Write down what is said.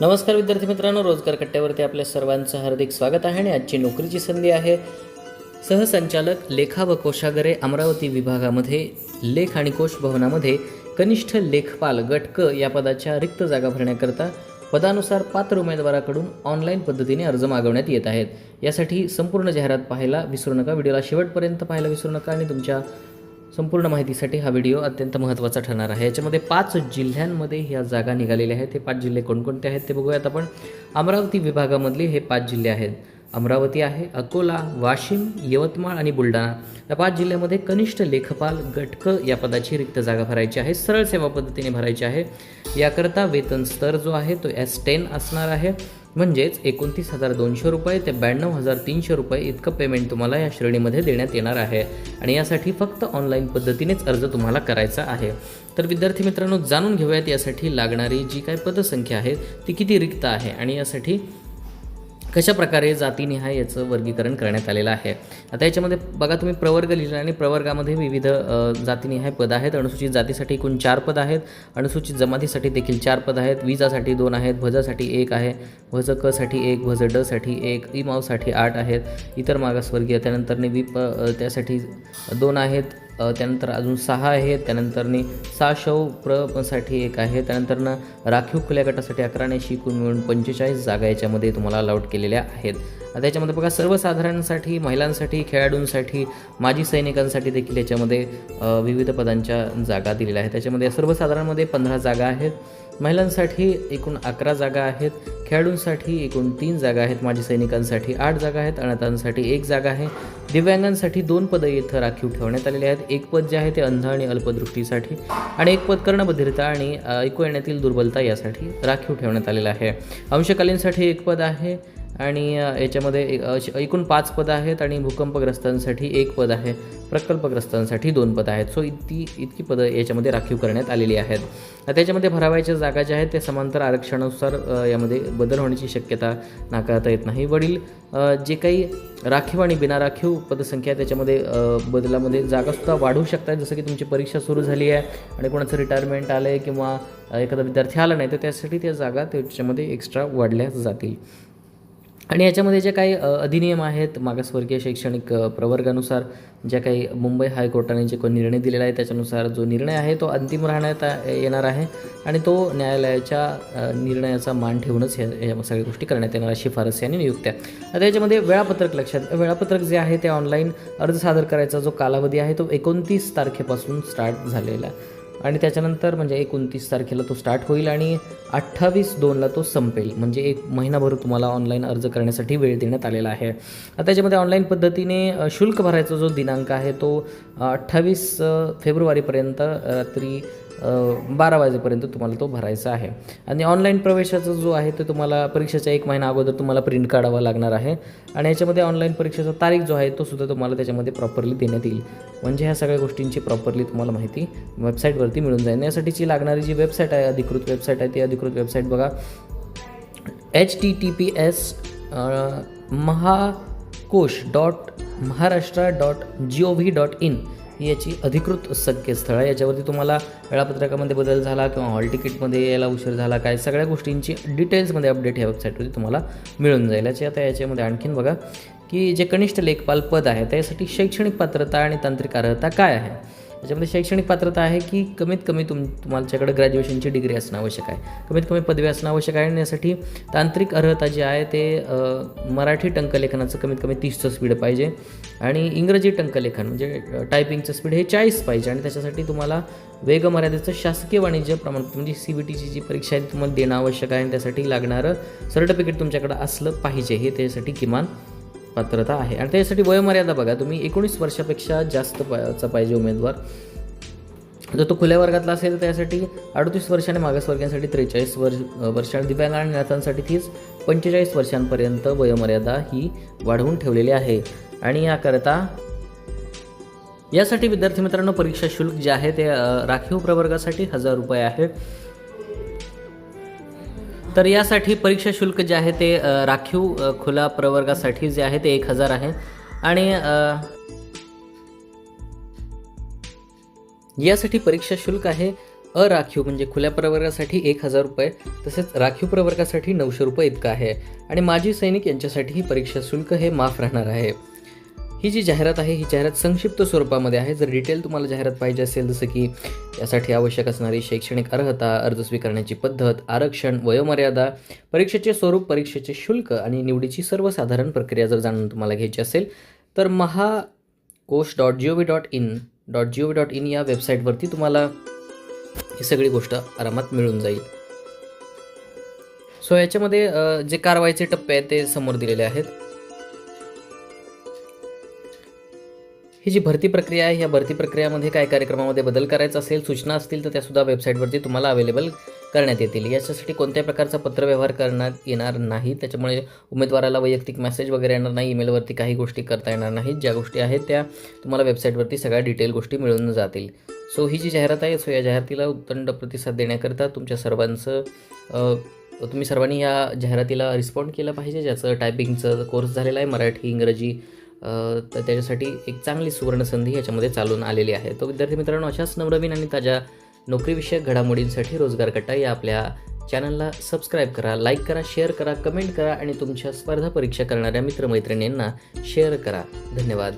नमस्कार विद्यार्थी मित्रांनो रोजगार कट्ट्यावरती आपल्या सर्वांचं हार्दिक स्वागत आहे आणि आजची नोकरीची संधी आहे. सहसंचालक लेखा व कोशागरे अमरावती विभागामध्ये लेख आणि कोश भवनामध्ये कनिष्ठ लेखपाल गट क या पदाच्या रिक्त जागा भरण्याकरता पदानुसार पात्र उमेदवाराकडून ऑनलाईन पद्धतीने अर्ज मागवण्यात येत आहेत. यासाठी संपूर्ण जाहिरात पाहायला विसरू नका व्हिडिओला शेवटपर्यंत पाहायला विसरू नका आणि तुमच्या संपूर्ण माहितीसाठी हा व्हिडिओ अत्यंत महत्त्वाचा ठरणार आहे. याच्यामध्ये पाच जिल्ह्यांमध्ये ह्या जागा निघालेल्या आहेत. हे पाच जिल्हे कोणकोणते आहेत ते बघूयात आपण. अमरावती विभागामधले हे पाच जिल्हे आहेत. अमरावती आहे अकोला वाशिम यवतमाळ आणि बुलढाणा. या पाच जिल्ह्यामध्ये कनिष्ठ लेखपाल गटक या पदाची रिक्त जागा भरायची आहे. सरळ सेवा पद्धतीने भरायची आहे. याकरता वेतन स्तर जो आहे तो एस टेन असणार आहे. म्हणजेच एकोणतीस हजार दोनशे रुपये ते ब्याण्णव हजार तीनशे रुपये इतकं पेमेंट तुम्हाला या श्रेणीमध्ये देण्यात येणार आहे. आणि यासाठी फक्त ऑनलाईन पद्धतीनेच अर्ज तुम्हाला करायचा आहे. तर विद्यार्थी मित्रांनो जाणून घेऊयात यासाठी लागणारी जी काय पदसंख्या आहे ती किती रिक्त आहे? आणि यासाठी कशा प्रकारे जातीनिहाय याचं वर्गीकरण करण्यात आलेलं आहे? आता याच्यामध्ये बघा तुम्ही प्रवर्ग लिहिला आणि प्रवर्गामध्ये विविध जातीनिहाय पद आहेत. अनुसूचित जातीसाठी एकूण चार पद आहेत. अनुसूचित जमातीसाठी देखील चार पद आहेत. विजासाठी दोन आहेत. भजासाठी एक आहे. भज क साठी एक भज ड साठी एक इमावसाठी आठ आहेत. इतर मागासवर्गीय त्यानंतर विप प त्यासाठी दोन आहेत. त्यानंतर अजून सहा आहेत त्यानंतरनी सहा शव प्रसाठी एक आहे. त्यानंतरनं राखीव खुल्या गटासाठी अकरा आणि शिकून मिळून पंचेचाळीस जागा याच्यामध्ये तुम्हाला अलाउट केलेल्या आहेत. त्याच्यामध्ये याच्यामध्ये बघा सर्वसाधारणसाठी महिलांसाठी खेळाडूंसाठी माजी सैनिकांसाठी देखील याच्यामध्ये विविध पदांच्या जागा दिलेल्या आहेत. त्याच्यामध्ये सर्वसाधारणमध्ये पंधरा जागा आहेत. महिलांसाठी एकूण अकरा जागा आहेत खेळाडूंसाठी एकूण तीन जागा आहेत माजी सैनिकांसाठी आठ जागा आहेत अनाथांसाठी एक जागा आहे. दिव्यांगांसाठी दोन पदं इथं राखीव ठेवण्यात आलेली आहेत. एक पद जे आहे ते अंध आणि अल्पदृष्टीसाठी आणि एक पद कर्णबधिरता आणि ऐकू येण्यातील दुर्बलता यासाठी राखीव ठेवण्यात आलेलं आहे. अंशकालीनसाठी एक पद आहे आणि याच्यामध्ये एक- एकूण पाच पदं आहेत आणि भूकंपग्रस्तांसाठी एक पद आहे. प्रकल्पग्रस्तांसाठी दोन पदं आहेत. सो इतकी इतकी पदं याच्यामध्ये राखीव करण्यात आलेली आहेत. त्याच्यामध्ये भरावायच्या जागा ज्या आहेत त्या समांतर आरक्षणानुसार यामध्ये बदल होण्याची शक्यता नाकारता येत नाही. वडील जे काही राखीव आणि बिना राखीव पदसंख्या त्याच्यामध्ये बदलामध्ये जागासुद्धा वाढू शकतात. जसं की तुमची परीक्षा सुरू झाली आहे आणि कोणाचं रिटायरमेंट आलं आहे किंवा एखादा विद्यार्थी आला नाही तर त्यासाठी त्या जागा त्याच्यामध्ये एक्स्ट्रा वाढल्या जातील. आणि याच्यामध्ये जे काही अधिनियम आहेत मागासवर्गीय शैक्षणिक प्रवर्गानुसार ज्या काही मुंबई हायकोर्टाने जे कोणी निर्णय दिलेला आहे त्याच्यानुसार जो निर्णय आहे तो अंतिम राहण्यात येणार आहे आणि तो न्यायालयाच्या निर्णयाचा मान ठेवूनच हे या सगळ्या गोष्टी करण्यात येणार आहे शिफारसी आणि नियुक्त्या आता याच्यामध्ये वेळापत्रक लक्षात वेळापत्रक जे आहे ते ऑनलाईन अर्ज सादर करायचा जो कालावधी आहे तो एकोणतीस तारखेपासून स्टार्ट झालेला आहे. आणि त्याच्यानंतर म्हणजे एकोणतीस तारखेला तो स्टार्ट होईल आणि अठ्ठावीस दोनला तो संपेल. म्हणजे एक महिनाभर तुम्हाला ऑनलाईन अर्ज करण्यासाठी वेळ देण्यात आलेला आहे. आता त्याच्यामध्ये ऑनलाईन पद्धतीने शुल्क भरायचा जो दिनांक आहे तो अठ्ठावीस फेब्रुवारीपर्यंत रात्री बारा वाजेपर्यंत तुम्हाला तो भरायचा आहे. आणि ऑनलाईन प्रवेशाचा जो आहे तो तुम्हाला परीक्षेच्या एक महिना अगोदर तुम्हाला प्रिंट काढावा लागणार आहे. आणि याच्यामध्ये ऑनलाईन परीक्षेचा तारीख जो आहे तो सुद्धा तुम्हाला त्याच्यामध्ये प्रॉपरली देण्यात येईल. म्हणजे ह्या सगळ्या गोष्टींची प्रॉपरली तुम्हाला माहिती वेबसाईटवरती मिळून जाईल. यासाठीची लागणारी जी वेबसाईट आहे अधिकृत वेबसाईट आहे ती अधिकृत वेबसाईट बघा. H T T P S Mahakosh dot Maharashtra dot G O V dot in ही याची अधिकृत संकेतस्थळ आहे. याच्यावरती तुम्हाला वेळापत्रकामध्ये बदल झाला किंवा हॉल तिकीटमध्ये यायला उशीर झाला काय सगळ्या गोष्टींची डिटेल्समध्ये अपडेट ह्या वेबसाईटवरती तुम्हाला मिळून जाईल. याची आता याच्यामध्ये आणखीन बघा की जे कनिष्ठ लेखपाल पद आहे त्यासाठी शैक्षणिक पात्रता आणि तांत्रिक अर्हता काय आहे? त्याच्यामध्ये शैक्षणिक पात्रता आहे की कमीत कमी तुम तुमच्याकडे ग्रॅज्युएशनची डिग्री असणं आवश्यक आहे. कमीत कमी पदवी असणं आवश्यक आहे आणि यासाठी तांत्रिक अर्हता जी आहे ते मराठी टंकलेखनाचं कमीत कमी तीसचं स्पीड पाहिजे. आणि इंग्रजी टंकलेखन म्हणजे टायपिंगचं स्पीड हे चाळीस पाहिजे आणि त्याच्यासाठी तुम्हाला वेगमर्यादेचं शासकीय वाणिज्य प्रमाणपत्र म्हणजे सी बी टीची जी परीक्षा आहे ती तुम्हाला देणं आवश्यक आहे आणि त्यासाठी लागणारं सर्टिफिकेट तुमच्याकडं असलं पाहिजे हे त्यासाठी किमान पात्रता आहे. आणि त्यासाठी वयोमर्यादा बघा तुम्ही एकोणीस वर्षापेक्षा जास्त चा पाहिजे उमेदवार. जर तो खुल्या वर्गातला असेल तर त्यासाठी अडतीस वर्षाने मागासवर्गीयांसाठी त्रेचाळीस वर्ष वर्ष. आणि दिव्यांग आणि नाथांसाठी तीच पंचेचाळीस वर्षांपर्यंत वयोमर्यादा ही वाढवून ठेवलेली आहे. आणि याकरता यासाठी विद्यार्थी मित्रांनो परीक्षा शुल्क जे आहे ते राखीव प्रवर्गासाठी हजार रुपये आहे. तर यासाठी परीक्षा शुल्क जे आहे ते राखीव खुला प्रवर्गासाठी जे आहे ते एक हजार आहे. आणि यासाठी परीक्षा शुल्क आहे अराखीव म्हणजे खुल्या प्रवर्गासाठी एक हजार रुपये तसेच राखीव प्रवर्गासाठी नऊशे रुपये इतकं आहे. आणि माजी सैनिक यांच्यासाठी ही परीक्षा शुल्क हे माफ राहणार आहे. ही जी जाहिरात आहे ही जाहिरात संक्षिप्त स्वरूपामध्ये आहे. जर डिटेल तुम्हाला जाहिरात पाहिजे असेल जसं की यासाठी आवश्यक असणारी शैक्षणिक अर्हता अर्ज स्वीकारण्याची पद्धत आरक्षण वयोमर्यादा परीक्षेचे स्वरूप परीक्षेचे शुल्क आणि निवडीची सर्वसाधारण प्रक्रिया जर जाणून तुम्हाला घ्यायची असेल तर Mahakosh dot G O V dot in dot G O V dot in या वेबसाईटवरती तुम्हाला ही सगळी गोष्ट आरामात मिळून जाईल. सो याच्यामध्ये जे कारवाईचे टप्पे आहेत ते समोर दिलेले आहेत. ही जी भरती प्रक्रिया आहे या भरती प्रक्रियामध्ये काय कार्यक्रमामध्ये बदल करायचा असेल सूचना असतील तर त्यासुद्धा वेबसाईटवरती तुम्हाला अवेलेबल करण्यात येतील. याच्यासाठी कोणत्याही प्रकारचा पत्रव्यवहार करण्यात येणार नाही त्याच्यामुळे उमेदवाराला वैयक्तिक मेसेज वगैरे येणार नाही ईमेलवरती काही गोष्टी करता येणार नाहीत. ज्या गोष्टी आहेत त्या तुम्हाला वेबसाईटवरती सगळ्या डिटेल गोष्टी मिळून जातील. सो ही जी जाहिरात आहे सो या जाहिरातीला उत्तंड प्रतिसाद देण्याकरता तुमच्या सर्वांचं तुम्ही सर्वांनी या जाहिरातीला रिस्पॉन्ड केलं पाहिजे ज्याचं टायपिंगचं कोर्स झालेला आहे मराठी इंग्रजी तर त्याच्यासाठी एक चांगली सुवर्णसंधी याच्यामध्ये चालून आलेली आहे. तो विद्यार्थी मित्रांनो अशाच नवनवीन आणि ताज्या नोकरीविषयक घडामोडींसाठी रोजगार कट्टा या आपल्या चॅनलला सबस्क्राईब करा लाईक करा शेअर करा कमेंट करा आणि तुमच्या स्पर्धा परीक्षा करणाऱ्या मित्रमैत्रिणींना शेअर करा. धन्यवाद.